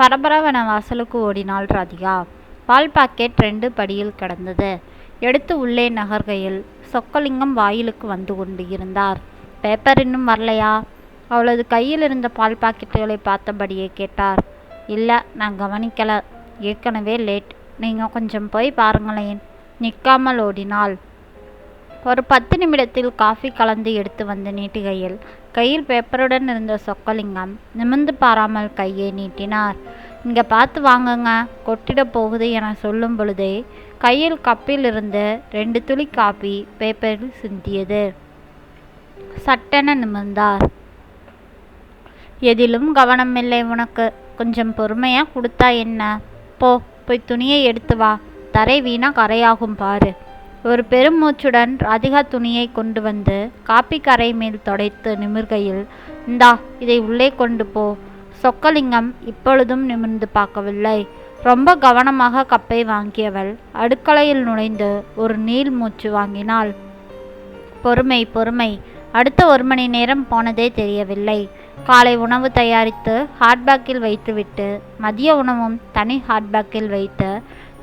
பரபரவென வாசலுக்கு ஓடினாள் ராதிகா. பால் பாக்கெட் ரெண்டு படியில் கிடந்தது. எடுத்து உள்ளே நகர்கையில் சொக்கலிங்கம் வாயிலுக்கு வந்து கொண்டு இருந்தார். பேப்பர் இன்னும் வரலையா? அவளது கையில் இருந்த பால் பாக்கெட்டுகளை பார்த்தபடியே கேட்டார். இல்லை நான் கவனிக்கலை. ஏற்கனவே லேட். நீங்கள் கொஞ்சம் போய் பாருங்களேன். நிற்காமல் ஓடினாள். ஒரு பத்து நிமிடத்தில் காஃபி கலந்து எடுத்து வந்து நீட்டுகையில் கையில் பேப்பருடன் இருந்த சொக்கலிங்கம் நிமிர்ந்து பாராமல் கையை நீட்டினார். இங்கே பார்த்து வாங்குங்க கொட்டிட போகுது என சொல்லும் பொழுதே கையில் கப்பில் இருந்து ரெண்டு துளி காப்பி பேப்பரில் சிந்தியது. சட்டென நிமிர்ந்தார். எதிலும் கவனமில்லை உனக்கு கொஞ்சம் பொறுமையாக கொடுத்தா என்ன? போ போய் துணியை எடுத்து வா தரை வீணா கரையாகும் பாரு. ஒரு பெருமூச்சுடன் ராதிகா துணியை கொண்டு வந்து காப்பி கரை மேல் தொடைத்து நிமிர்கையில் இந்தா இதை உள்ளே கொண்டு போ. சொக்கலிங்கம் இப்பொழுதும் நிமிர்ந்து பார்க்கவில்லை. ரொம்ப கவனமாக கப்பை வாங்கியவள் அடுக்கலையில் நுழைந்து ஒரு நீள் மூச்சு வாங்கினாள். பொறுமை பொறுமை. அடுத்த ஒரு மணி நேரம் போனதே தெரியவில்லை. காலை உணவு தயாரித்து ஹாட்பேக்கில் வைத்துவிட்டு மதிய உணவும் தனி ஹாட்பேக்கில் வைத்து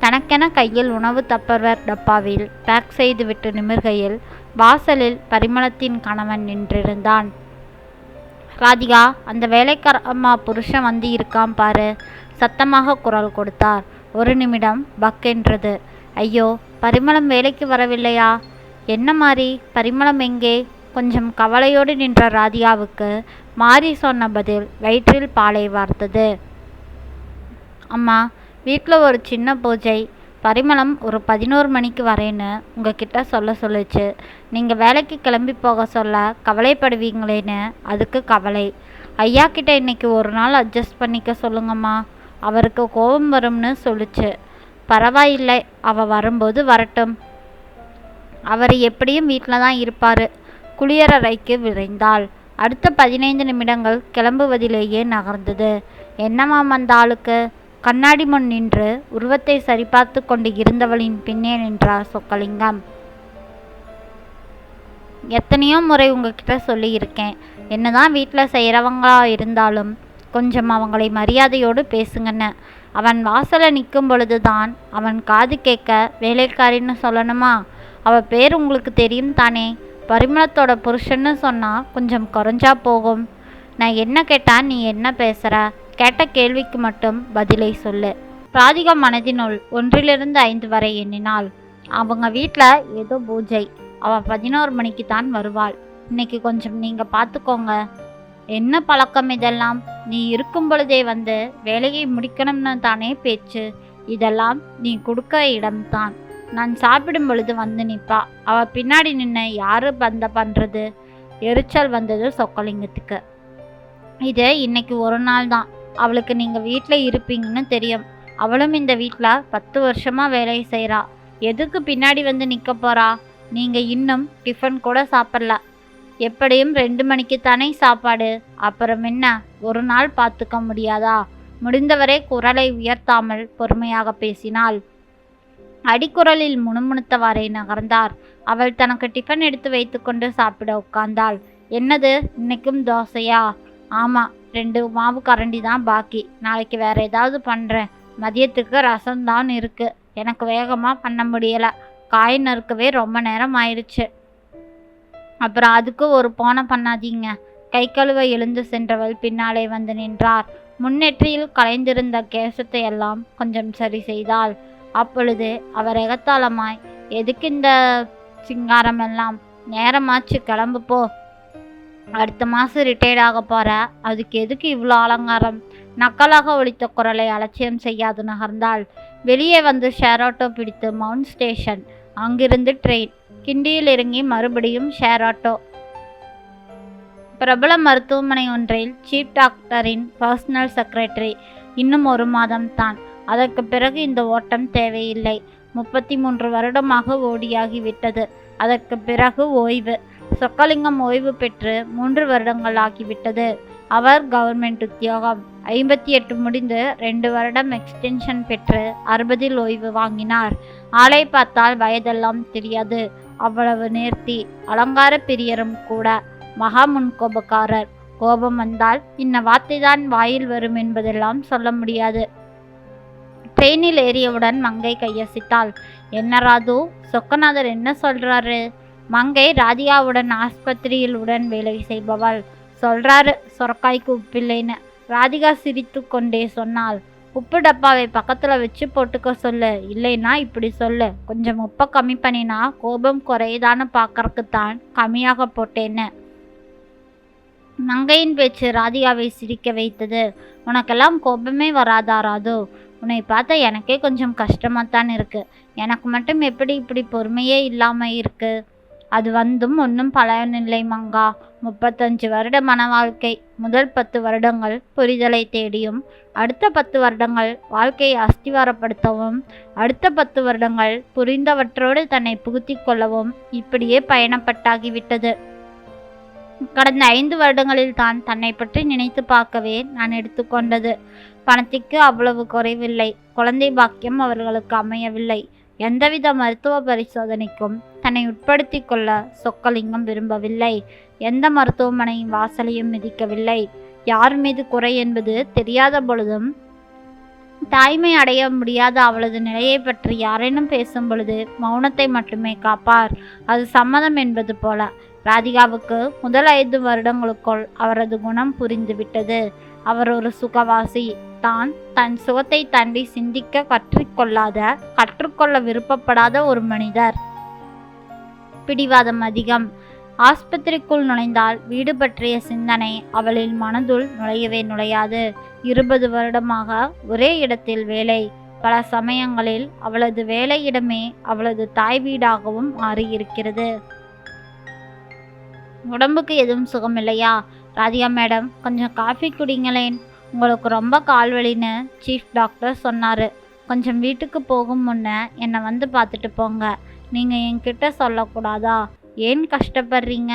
தனக்கென கையில் உணவு தப்பர்வர் டப்பாவில். பேக் செய்துவிட்டு நிமிர்கையில் வாசலில் பரிமளத்தின் கணவன் நின்றிருந்தான். ராதிகா அந்த வேலைக்கார அம்மா புருஷன் வந்து இருக்கான் பாரு. சத்தமாக குரல் கொடுத்தார். ஒரு நிமிடம் பக்கென்றது ஐயோ பரிமளம் வேலைக்கு வரவில்லையா? என்ன மாதிரி பரிமளம் எங்கே? கொஞ்சம் கவலையோடு நின்ற ராதிகாவுக்கு மாறி சொன்ன பதில் வயிற்றில் பாலை வார்த்தது. அம்மா வீட்டில் ஒரு சின்ன பூஜை. பரிமளம் ஒரு பதினோரு மணிக்கு வரேன்னு உங்ககிட்ட சொல்ல சொல்லுச்சு. நீங்கள் வேலைக்கு கிளம்பி போக சொல்ல கவலைப்படுவீங்களேன்னு அதுக்கு கவலை. ஐயா கிட்ட இன்னைக்கு ஒரு நாள் அட்ஜஸ்ட் பண்ணிக்க சொல்லுங்கம்மா. அவருக்கு கோபம் வரும்னு சொல்லுச்சு. பரவாயில்லை அவ வரும்போது வரட்டும். அவர் எப்படியும் வீட்டில் தான் இருப்பார். குளியலறைக்கு விரைந்தாள். அடுத்த பதினைந்து நிமிடங்கள் கிளம்புவதிலேயே நகர்ந்தது. என்னமாம் அந்த ஆளுக்கு? கண்ணாடி முன் நின்று உருவத்தை சரிபார்த்து கொண்டு இருந்தவளின் பின்னே நின்றார் சொக்கலிங்கம். எத்தனையோ முறை உங்ககிட்ட சொல்லியிருக்கேன். என்னதான் வீட்டில் செய்கிறவங்களா இருந்தாலும் கொஞ்சம் அவங்களை மரியாதையோடு பேசுங்கன்னு. அவன் வாசலை நிற்கும் பொழுது தான் அவன் காது கேட்க வேலைக்காரின்னு சொல்லணுமா? அவள் பேர் உங்களுக்கு தெரியும் தானே? பரிமளத்தோட புருஷன்னு சொன்னால் கொஞ்சம் குறைஞ்சா போகும். நான் என்ன கேட்டால் நீ என்ன பேசுகிற கேட்ட கேள்விக்கு மட்டும் பதிலை சொல்லு. ராதிகா மனதினுள் ஒன்றிலிருந்து ஐந்து வரை எண்ணினாள். அவங்க வீட்டில் ஏதோ பூஜை. அவள் பதினோரு மணிக்கு தான் வருவாள். இன்னைக்கு கொஞ்சம் நீங்கள் பார்த்துக்கோங்க என்ன பழக்கம் இதெல்லாம்? நீ இருக்கும் பொழுதே வந்து வேலையை முடிக்கணும்னு தானே பேச்சு. இதெல்லாம் நீ கொடுக்க இடம்தான். நான் சாப்பிடும் பொழுது வந்து நிற்பா அவள் பின்னாடி நின்று யாரு பந்த பண்ணுறது எரிச்சல் வந்தது சொக்கலிங்கத்துக்கு. இது இன்னைக்கு ஒரு நாள் தான் அவளுக்கு நீங்கள் வீட்டில் இருப்பீங்கன்னு தெரியும். அவளும் இந்த வீட்டில் பத்து வருஷமாக வேலை செய்கிறா எதுக்கு பின்னாடி வந்து நிற்க போகிறா நீங்கள் இன்னும் டிஃபன் கூட சாப்பிடல. எப்படியும் ரெண்டு மணிக்கு தானே சாப்பாடு. அப்புறம் என்ன? ஒரு நாள் பார்த்துக்க முடியாதா? முடிந்தவரை குரலை உயர்த்தாமல் பொறுமையாக பேசினாள். அடிக்குரலில் முணுமுணுத்தவாறே நகர்ந்தார். அவள் தனக்கு டிஃபன் எடுத்து வைத்துக்கொண்டு சாப்பிட உட்கார்ந்தாள். என்னது? இன்னைக்கும் தோசையா? ஆமாம் ரெண்டு மாவு கரண்டி தான் பாக்கி. நாளைக்கு வேற ஏதாவது பண்ணுறேன் மதியத்துக்கு ரசம் தான் இருக்கு. எனக்கு வேகமாக பண்ண முடியலை. காய் நறுக்கவே ரொம்ப நேரம் ஆயிடுச்சு அப்புறம் அதுக்கு ஒரு போனை பண்ணாதீங்க. கை கழுவ எழுந்து சென்றவள் பின்னாலே வந்து நின்றார். முன்னெற்றியில் கலைந்திருந்த கேசத்தை எல்லாம் கொஞ்சம் சரி செய்தாள். அப்பொழுது அவர் எகத்தாளமாய் எதுக்கு இந்த சிங்காரம் எல்லாம்? நேரமாச்சு கிளம்பு போ. அடுத்த மாதம் ரிட்டையர்ட் ஆக போற. அதுக்கு எதுக்கு இவ்வளோ அலங்காரம்? நக்கலாக ஒழித்த குரலை அலட்சியம் செய்யாது நகர்ந்தால் வெளியே வந்து ஷேர் ஆட்டோ பிடித்து மவுண்ட் ஸ்டேஷன் அங்கிருந்து ட்ரெயின் கிண்டியில் இறங்கி மறுபடியும் ஷேர் ஆட்டோ பிரபல மருத்துவமனை ஒன்றில் சீஃப் டாக்டரின் பர்சனல் செக்ரட்டரி இன்னும் ஒரு மாதம் தான். அதற்கு பிறகு இந்த ஓட்டம் தேவையில்லை. முப்பத்தி மூன்று வருடமாக ஓடியாகிவிட்டது அதற்கு பிறகு ஓய்வு. சொக்கலிங்கம் ஓய்வு பெற்று மூன்று வருடங்கள் ஆகிவிட்டது. அவர் கவர்மெண்ட் உத்தியோகம் ஐம்பத்தி எட்டு முடிந்து ரெண்டு வருடம் எக்ஸ்டென்ஷன் பெற்று அறுபதில் ஓய்வு வாங்கினார். ஆளை பார்த்தால் வயதெல்லாம் தெரியாது. அவ்வளவு நேர்த்தி அலங்கார பிரியரும் கூட மகா முன்கோபக்காரர் கோபம் வந்தால் இன்ன வார்த்தைதான் வாயில் வரும் என்பதெல்லாம் சொல்ல முடியாது. ட்ரெயினில் ஏறியவுடன் மங்கை கையசித்தாள். என்ன ராது? சொக்கநாதர் என்ன சொல்றாரு? மங்கை ராதிகாவுடன் ஆஸ்பத்திரியில் உடன் வேலை செய்பவள். சொல்றாரு சொரக்காய்க்கு உப்பில்லைன்னு ராதிகா சிரித்து கொண்டே சொன்னாள் உப்பு டப்பாவை பக்கத்தில் வச்சு போட்டுக்க சொல்லு. இல்லைன்னா இப்படி சொல்லு. கொஞ்சம் உப்பை கம்மி பண்ணினா கோபம் குறையுதான்னு பார்க்கறக்குத்தான் கம்மியாக போட்டேன்னு. மங்கையின் பேச்சு ராதிகாவை சிரிக்க வைத்தது. உனக்கெல்லாம் கோபமே வராதா ராது? உன்னை பார்த்தா எனக்கே கொஞ்சம் கஷ்டமாத்தான் இருக்குது எனக்கு மட்டும் எப்படி இப்படி பொறுமையே இல்லாமல் இருக்குது அது வந்தும் ஒன்றும் பலனில்லை மங்கா. முப்பத்தஞ்சு வருட மன வாழ்க்கை முதல் பத்து வருடங்கள் புரிதலை தேடியும் அடுத்த பத்து வருடங்கள் வாழ்க்கையை அஸ்திவாரப்படுத்தவும் அடுத்த பத்து வருடங்கள் புரிந்தவற்றோடு தன்னை புகுத்திக் கொள்ளவும் இப்படியே பயணப்பட்டாகிவிட்டது. கடந்த ஐந்து வருடங்களில் தான் தன்னை பற்றி நினைத்து பார்க்கவே நான் எடுத்துக்கொண்டது. பணத்திற்கு அவ்வளவு குறைவில்லை. குழந்தை பாக்கியம் அவர்களுக்கு அமையவில்லை. எந்தவித மருத்துவ பரிசோதனைக்கும் தன்னை உட்படுத்தி கொள்ள சொக்கலிங்கம் விரும்பவில்லை. எந்த மருத்துவமனையின் வாசலையும் மிதிக்கவில்லை. யார் மீது குறை என்பது தெரியாத பொழுதும் தாய்மை அடைய முடியாத அவளது நிலையை பற்றி யாரேனும் பேசும் பொழுது மௌனத்தை மட்டுமே காப்பார். அது சம்மதம் என்பது போல ராதிகாவுக்கு முதல் ஐந்து வருடங்களுக்குள் அவரது குணம் புரிந்துவிட்டது. அவர் ஒரு சுகவாசி தான் தன் சுகத்தை தாண்டி சிந்திக்க கற்றுக்கொள்ளாத கற்றுக்கொள்ள விருப்பப்படாத ஒரு மனிதர். பிடிவாதம் அதிகம். ஆஸ்பத்திரிக்குள் நுழைந்தால் வீடு பற்றிய சிந்தனை அவளின் மனதுள் நுழையவே நுழையாது. இருபது வருடமாக ஒரே இடத்தில் வேலை. பல சமயங்களில் அவளது வேலையிடமே அவளது தாய் வீடாகவும் மாறியிருக்கிறது. உடம்புக்கு எதுவும் சுகமில்லையா? ராதிகா மேடம் கொஞ்சம் காஃபி குடிங்களேன். உங்களுக்கு ரொம்ப கால்வலின்னு சீஃப் டாக்டர் சொன்னார். கொஞ்சம் வீட்டுக்கு போகும் முன்னே என்னை வந்து பார்த்துட்டு போங்க. நீங்கள் என்கிட்ட சொல்லக்கூடாதா? ஏன் கஷ்டப்படுறீங்க?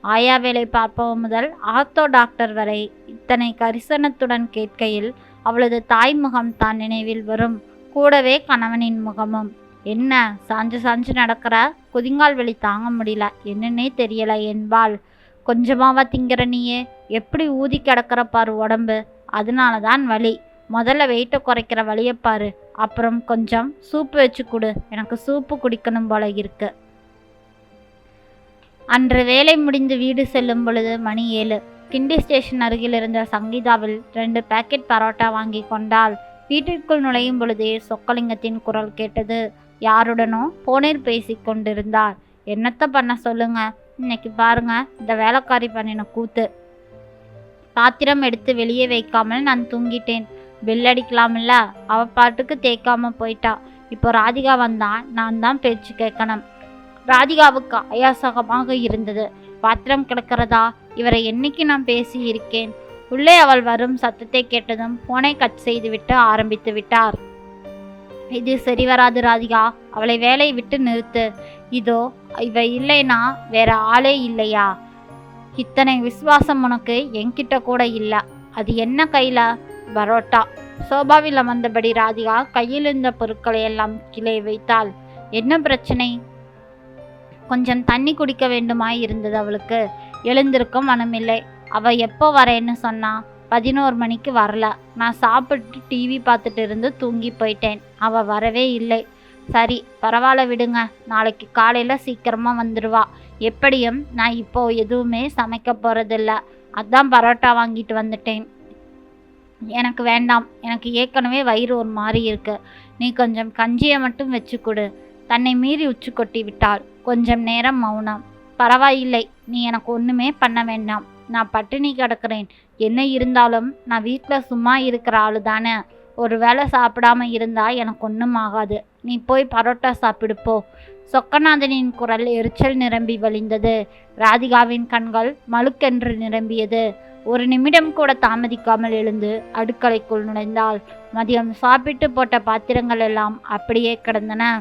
ஆயா வேலை பார்ப்பவன் முதல் ஆர்த்தோ டாக்டர் வரை இத்தனை கரிசனத்துடன் கேட்கையில் அவளது தாய் முகம் தான் நினைவில் வரும். கூடவே கணவனின் முகமும். என்ன சாஞ்சு சாஞ்சு நடக்கிற? குதிங்கால் வலி தாங்க முடியல. என்னன்னே தெரியலை என்பாள். கொஞ்சமாவா திங்கிற நீயே? எப்படி ஊதி கிடக்கிற பாரு உடம்பு. அதனால தான் வலி. முதல்ல வெயிட்டை குறைக்கிற வழியை பாரு. அப்புறம் கொஞ்சம் சூப்பு வச்சு கொடு. எனக்கு சூப்பு குடிக்கணும் போல இருக்கு. அன்று வேலை முடிந்து வீடு செல்லும் பொழுது மணி ஏழு. கிண்டி ஸ்டேஷன் அருகில் இருந்த சங்கீதாவில் ரெண்டு பேக்கெட் பரோட்டா வாங்கி கொண்டாள். வீட்டிற்குள் நுழையும் பொழுதே சொக்கலிங்கத்தின் குரல் கேட்டது. யாருடனோ போனில் பேசி கொண்டிருந்தார். என்னத்த பண்ண சொல்லுங்க. இன்னைக்கு பாருங்க இந்த வேலைக்காரி பண்ணின கூத்து. பாத்திரம் எடுத்து வெளியே வைக்காமல் நான் தூங்கிட்டேன். பெல் அடிக்கலாம்ல அவ பாட்டுக்கு தேய்க்காம போயிட்டா. இப்போ ராதிகா வந்தா நான் தான் பேச்சு கேட்கணும். ராதிகாவுக்கு அயாசகமாக இருந்தது. பாத்திரம் கிடக்கிறதா? இவரை என்னைக்கு நான் பேசி இருக்கேன்? உள்ளே அவள் வரும் சத்தத்தை கேட்டதும் போனை கட் செய்துவிட்டு ஆரம்பித்து விட்டார். இது சரி வராது ராதிகா. அவளை வேலையை விட்டு நிறுத்து. இதோ இவ இல்லைனா வேற ஆளே இல்லையா? இத்தனை விசுவாசம் உனக்கு என்கிட்ட கூட இல்லை. அது என்ன கையில் பரோட்டா. சோபாவில் வந்தபடி ராதிகா கையில் இருந்த பொருட்களை எல்லாம் கீழே வைத்தாள். என்ன பிரச்சனை? கொஞ்சம் தண்ணி குடிக்க வேண்டுமாய் இருந்தது அவளுக்கு. எழுந்திருக்க மனமில்லை. அவ எப்போ வரேன்னு சொன்னா பதினோரு மணிக்கு வரல. நான் சாப்பிட்டு டிவி பார்த்துட்டு இருந்து தூங்கி போயிட்டேன். அவ வரவே இல்லை. சரி பரவாயில்ல விடுங்க. நாளைக்கு காலையில் சீக்கிரமாக வந்துடுவா எப்படியும் நான் இப்போ எதுவுமே சமைக்க போகிறதில்ல அதான் பரோட்டா வாங்கிட்டு வந்துட்டேன். எனக்கு வேண்டாம். எனக்கு ஏற்கனவே வயிறு ஒரு மாதிரி இருக்கு. நீ கொஞ்சம் கஞ்சியை மட்டும் வச்சு கொடு. தன்னை மீறி உச்சி கொட்டி விட்டாள். கொஞ்சம் நேரம் மௌனம். பரவாயில்லை. நீ எனக்கு ஒன்றுமே பண்ண வேண்டாம். நான் பட்டினி கிடக்கிறேன். என்ன இருந்தாலும் நான் வீட்டில் சும்மா இருக்கிற ஆளு தானே ஒரு வேளை சாப்பிடாம இருந்தா எனக்கு ஒன்றும் ஆகாது. நீ போய் பரோட்டா சாப்பிடுப்போ சொக்கநாதனின் குரல் எரிச்சல் நிரம்பி வழிந்தது. ராதிகாவின் கண்கள் மழுக்கென்று நிரம்பியது. ஒரு நிமிடம் கூட தாமதிக்காமல் எழுந்து அடுக்கலைக்குள் நுழைந்தாள். மதியம் சாப்பிட்டு போட்ட பாத்திரங்கள் எல்லாம் அப்படியே கிடந்தன.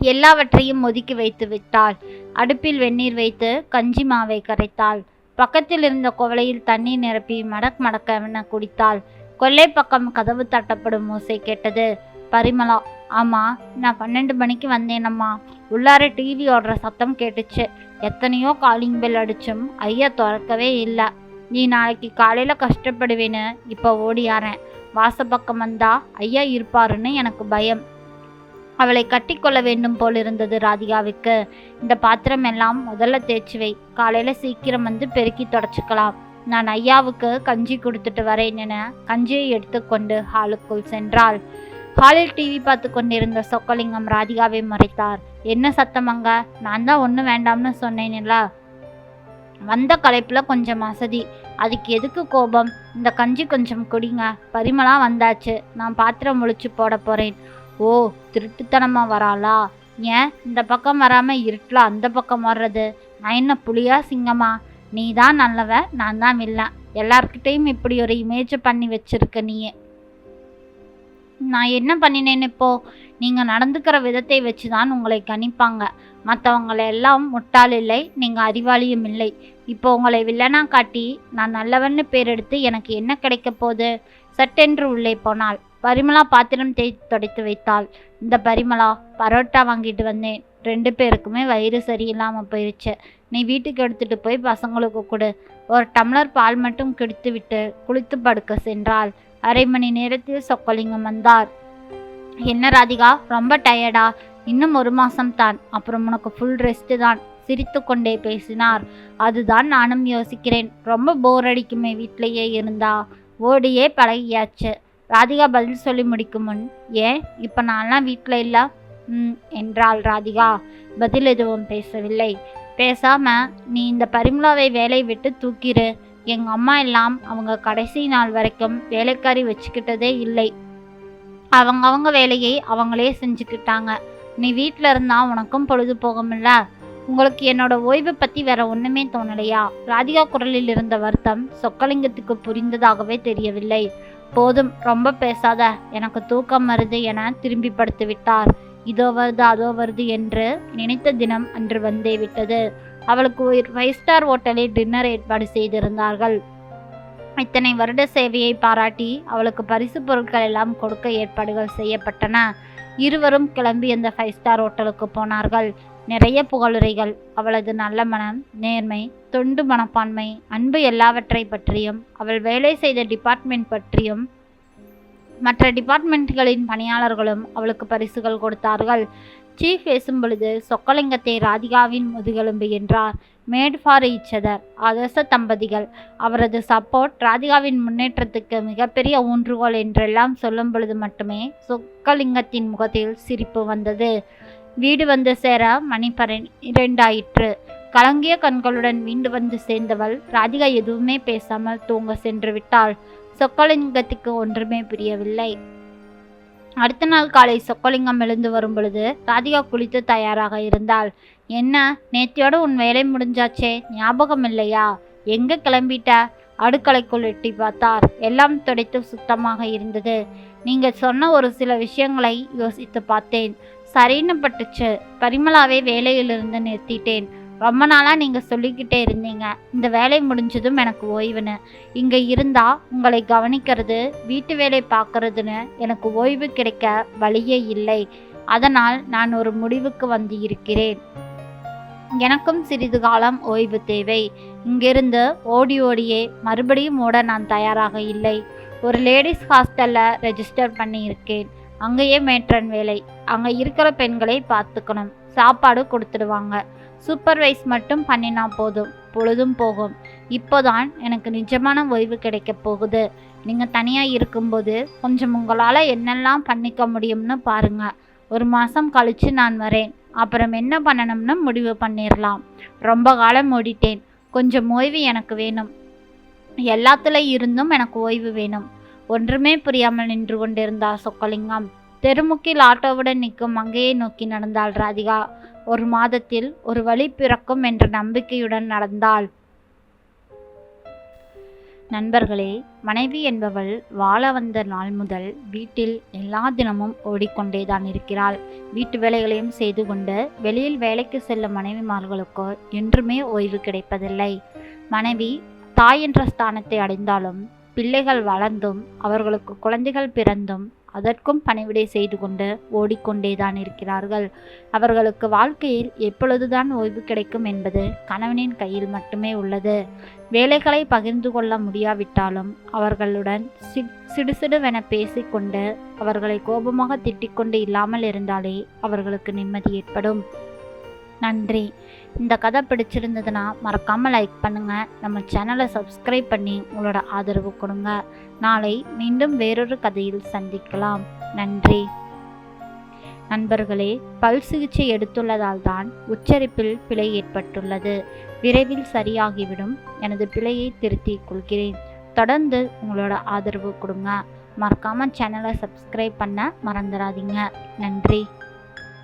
எல்லாவற்றையும் ஒதுக்கி வைத்து விட்டாள். அடுப்பில் வெந்நீர் வைத்து கஞ்சி மாவை கரைத்தாள். பக்கத்தில் இருந்த குவளையில் தண்ணீர் நிரப்பி மடக் மடக்கென குடித்தாள். கொல்லை பக்கம் கதவு தட்டப்படும் ஓசை கேட்டது பரிமளா. ஆமாம் நான் பன்னெண்டு மணிக்கு வந்தேனம்மா. உள்ளார டிவி ஓடுற சத்தம் கேட்டுச்சு. எத்தனையோ காலிங் பெல் அடிச்சும் ஐயா திறக்கவே இல்லை. நீ நாளைக்கு காலையில் கஷ்டப்படுவேன்னு இப்போ ஓடியாரேன் வாசப்பக்கம் வந்தா ஐயா இருப்பாருன்னு எனக்கு பயம். அவளை கட்டிக்கொள்ள வேண்டும் போல் இருந்தது ராதிகாவுக்கு. இந்த பாத்திரம் எல்லாம் முதல்ல தேய்ச்சி வை. காலையில் சீக்கிரம் வந்து பெருக்கி தொடச்சிக்கலாம். நான் ஐயாவுக்கு கஞ்சி கொடுத்துட்டு வரேன் என கஞ்சியை எடுத்துக்கொண்டு ஹாலுக்குள் சென்றாள். ஹாலில் டிவி பார்த்து கொண்டிருந்த சொக்கலிங்கம் ராதிகாவை மறைத்தார். என்ன சத்தமங்க நான் தான் ஒன்றும் வேண்டாம்னு சொன்னேன்ல வந்த களைப்பில் கொஞ்சம் அசதி. அதுக்கு எதுக்கு கோபம்? இந்த கஞ்சி கொஞ்சம் குடிங்க. பரிமளா வந்தாச்சு. நான் பாத்திரம் முழிச்சு போட போகிறேன் ஓ திருட்டுத்தனமாக வராளா? ஏன்? இந்த பக்கம் வராமல் இருட்டில் அந்த பக்கம் வர்றது நான் என்ன புளியா சிங்கமா? நீ தான் நல்லவ நான் தான் வில்லன் எல்லார்கிட்டையும் இப்படி ஒரு இமேஜை பண்ணி வச்சிருக்க நீயே. நான் என்ன பண்ணினேன் இப்போது நீங்கள் நடந்துக்கிற விதத்தை வச்சு தான் உங்களை கணிப்பாங்க. மற்றவங்களை எல்லாம் முட்டாள் இல்லை நீங்கள் அறிவாளியும் இல்லை. இப்போ உங்களை வில்லனா காட்டி நான் நல்லவன்னு பேர் எடுத்து எனக்கு என்ன கிடைக்க போகுது? சட்டென்று உள்ளே போனாள். பரிமளா பாத்திரம் தேய்த்து துடைத்து வைத்தாள். இந்த பரிமளா பரோட்டா வாங்கிட்டு வந்தேன். ரெண்டு பேருக்குமே வயிறு சரியில்லாமல் போயிடுச்சு நீ வீட்டுக்கு எடுத்துட்டு போய் பசங்களுக்கு கொடு. ஒரு டம்ளர் பால் மட்டும் குடித்து விட்டு குளித்து படுக்க சென்றாள். அரை மணி நேரத்தில் சொக்கலிங்கம் வந்தார். என்ன ராதிகா ரொம்ப டயர்டா இன்னும் ஒரு மாதம் தான். அப்புறம் உனக்கு ஃபுல் ரெஸ்ட்டு தான். சிரித்து கொண்டே பேசினார். அதுதான் நானும் யோசிக்கிறேன். ரொம்ப போர் அடிக்குமே வீட்டிலேயே இருந்தா? ஓடியே பழகியாச்சு. ராதிகா பதில் சொல்லி முடிக்கும் முன் ஏன்? இப்போ நான்லாம் வீட்டில் இல்லை. என்றாள் ராதிகா. பதில் எதுவும் பேசவில்லை. பேசாம நீ இந்த பரிமளாவை வேலை விட்டு தூக்கிடு எங்க அம்மா எல்லாம் அவங்க கடைசி நாள் வரைக்கும் வேலைக்காரி வச்சுக்கிட்டதே இல்லை. அவங்க அவங்க வேலையை அவங்களே செஞ்சுக்கிட்டாங்க. நீ வீட்டில் இருந்தா உனக்கும் பொழுது போகும்ல உங்களுக்கு என்னோட ஓய்வை பத்தி வேற ஒண்ணுமே தோணலையா? ராதிகா குரலில் இருந்த வருத்தம் சொக்கலிங்கத்துக்கு புரிந்ததாகவே தெரியவில்லை. போதும் ரொம்ப பேசாத. எனக்கு தூக்கம் வருது என திரும்பி படுத்து விட்டார் இதோ வருது அதோ வருது என்று நினைத்த தினம் அன்று வந்தே விட்டது. அவளுக்கு ஃபைவ் ஸ்டார் ஹோட்டலில் டின்னர் ஏற்பாடு செய்திருந்தார்கள். இத்தனை வருட சேவையை பாராட்டி அவளுக்கு பரிசு பொருட்கள் எல்லாம் கொடுக்க ஏற்பாடுகள் செய்யப்பட்டன. இருவரும் கிளம்பி அந்த ஃபைவ் ஸ்டார் ஹோட்டலுக்கு போனார்கள். நிறைய புகழுரைகள் அவளது நல்ல மனம் நேர்மை தொண்டு மனப்பான்மை அன்பு எல்லாவற்றை பற்றியும் அவள் வேலை செய்த டிபார்ட்மெண்ட் பற்றியும் மற்ற டிபார்ட்மெண்ட்களின் பணியாளர்களும் அவளுக்கு பரிசுகள் கொடுத்தார்கள். சீஃப் பேசும் பொழுது சொக்கலிங்கத்தை ராதிகாவின் முதுகெலும்பு என்றார். மேட் ஃபார் ஈச்சதர் ஆதர்ச தம்பதிகள். அவரது சப்போர்ட் ராதிகாவின் முன்னேற்றத்துக்கு மிகப்பெரிய ஊன்றுகோல் என்றெல்லாம் சொல்லும் பொழுது மட்டுமே சொக்கலிங்கத்தின் முகத்தில் சிரிப்பு வந்தது. வீடு வந்து சேர மணி இரண்டாயிற்று கலங்கிய கண்களுடன் வீண்டு வந்து சேர்ந்தவள் ராதிகா எதுவுமே பேசாமல் தூங்க சென்று விட்டாள். சொக்கலிங்கத்துக்கு ஒன்றுமே புரியவில்லை. அடுத்த நாள் காலை சொக்கலிங்கம் எழுந்து வரும் பொழுது ராதிகா குளித்து தயாராக இருந்தாள். என்ன நேத்தியோட உன் வேலை முடிஞ்சாச்சே? ஞாபகம் இல்லையா? எங்க கிளம்பிட்ட? அடுக்கலைக்குள் எட்டி பார்த்தார். எல்லாம் துடைத்து சுத்தமாக இருந்தது. நீங்க சொன்ன ஒரு சில விஷயங்களை யோசித்து பார்த்தேன். சரின்னு பட்டுச்சு. பரிமளாவை வேலையிலிருந்து நிறுத்திட்டேன். ரொம்ப நாளாக நீங்கள் சொல்லிக்கிட்டே இருந்தீங்க. இந்த வேலை முடிஞ்சதும் எனக்கு ஓய்வுன்னு. இங்கே இருந்தால் உங்களை கவனிக்கிறது வீட்டு வேலை பார்க்கறதுன்னு எனக்கு ஓய்வு கிடைக்க வழியே இல்லை. அதனால் நான் ஒரு முடிவுக்கு வந்து இருக்கிறேன். எனக்கும் சிறிது காலம் ஓய்வு தேவை. இங்கிருந்து ஓடி ஓடியே மறுபடியும் ஓட நான் தயாராக இல்லை. ஒரு லேடிஸ் ஹாஸ்டலில் ரெஜிஸ்டர் பண்ணியிருக்கேன் அங்கேயே மேட்ரன் வேலை. அங்கே இருக்கிற பெண்களை பார்த்துக்கணும். சாப்பாடு கொடுத்துடுவாங்க. சூப்பர்வைஸ் மட்டும் பண்ணினா போதும் பொழுதும் போகும். இப்போதான் எனக்கு நிஜமான ஓய்வு கிடைக்க போகுது. நீங்கள் தனியாக இருக்கும்போது கொஞ்சம் உங்களால் என்னெல்லாம் பண்ணிக்க முடியும்னு பாருங்கள் ஒரு மாதம் கழித்து நான் வரேன். அப்புறம் என்ன பண்ணணும்னு முடிவு பண்ணிடலாம் ரொம்ப காலம் ஓடிட்டேன். கொஞ்சம் ஓய்வு எனக்கு வேணும். எல்லாத்துல இருந்தும் எனக்கு ஓய்வு வேணும். ஒன்றுமே புரியாமல் நின்று கொண்டிருந்தார் சொக்கலிங்கம். தெருமுக்கில் ஆட்டோவுடன் நிற்கும் மங்கையை நோக்கி நடந்தாள் ராதிகா. ஒரு மாதத்தில் ஒரு வழி பிறக்கும் என்ற நம்பிக்கையுடன் நடந்தாள். நண்பர்களே மனைவி என்பவள் வாழ வந்த நாள் முதல் வீட்டில் எல்லா தினமும் ஓடிக்கொண்டேதான் இருக்கிறாள். வீட்டு வேலைகளையும் செய்து கொண்டு வெளியில் வேலைக்கு செல்லும் மனைவிமார்களுக்கோ என்றுமே ஓய்வு கிடைப்பதில்லை. மனைவி தாய் என்ற ஸ்தானத்தை அடைந்தாலும் பிள்ளைகள் வளர்ந்தும் அவர்களுக்கு குழந்தைகள் பிறந்தும் அதற்கும் பணிவிடை செய்து கொண்டு ஓடிக்கொண்டேதான் இருக்கிறார்கள். அவர்களுக்கு வாழ்க்கையில் எப்பொழுதுதான் ஓய்வு கிடைக்கும் என்பது கணவனின் கையில் மட்டுமே உள்ளது. வேலைகளை பகிர்ந்து கொள்ள முடியாவிட்டாலும் அவர்களுடன் சி சிடுசிடுவென பேசிக்கொண்டு அவர்களை கோபமாக திட்டிக்கொண்டு இல்லாமல் இருந்தாலே அவர்களுக்கு நிம்மதி ஏற்படும். நன்றி. இந்த கதை பிடிச்சிருந்ததுன்னா மறக்காமல் லைக் பண்ணுங்கள் நம்ம சேனலை சப்ஸ்கிரைப் பண்ணி உங்களோட ஆதரவு கொடுங்க. நாளை மீண்டும் வேறொரு கதையில் சந்திக்கலாம். நன்றி. நண்பர்களே பல் சிகிச்சை எடுத்துள்ளதால் தான் உச்சரிப்பில் பிழை ஏற்பட்டுள்ளது. விரைவில் சரியாகிவிடும். எனது பிழையை திருத்திக் கொள்கிறேன். தொடர்ந்து உங்களோட ஆதரவு கொடுங்க. மறக்காமல் சேனலை சப்ஸ்கிரைப் பண்ண மறந்துடாதீங்க. நன்றி.